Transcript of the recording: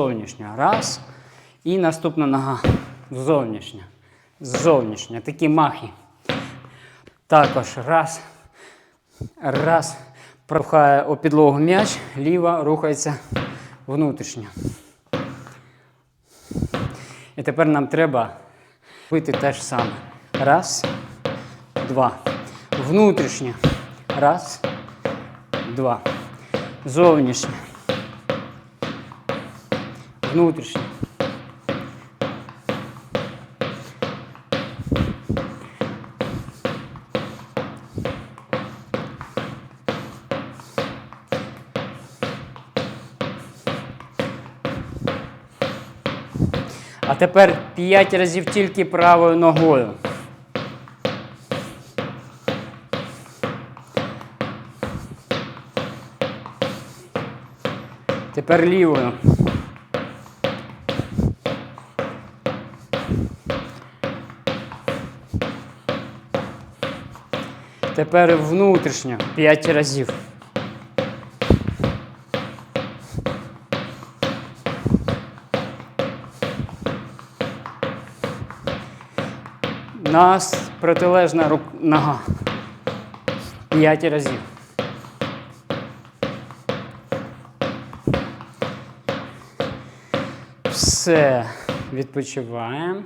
Зовнішня. Раз. І наступна нога. Зовнішня. Зовнішня. Такі махи. Також раз. Раз. Пропхає у підлогу м'яч, ліва рухається внутрішньо. І тепер нам треба робити те ж саме. Раз, два. Внутрішнє. Раз, два. Зовнішнє. Внутрішнє. А тепер 5 разів тільки правою ногою. Тепер лівою. Тепер внутрішньо 5 разів. Нас протилежна рук... нога. П'ять разів. Все. Відпочиваємо.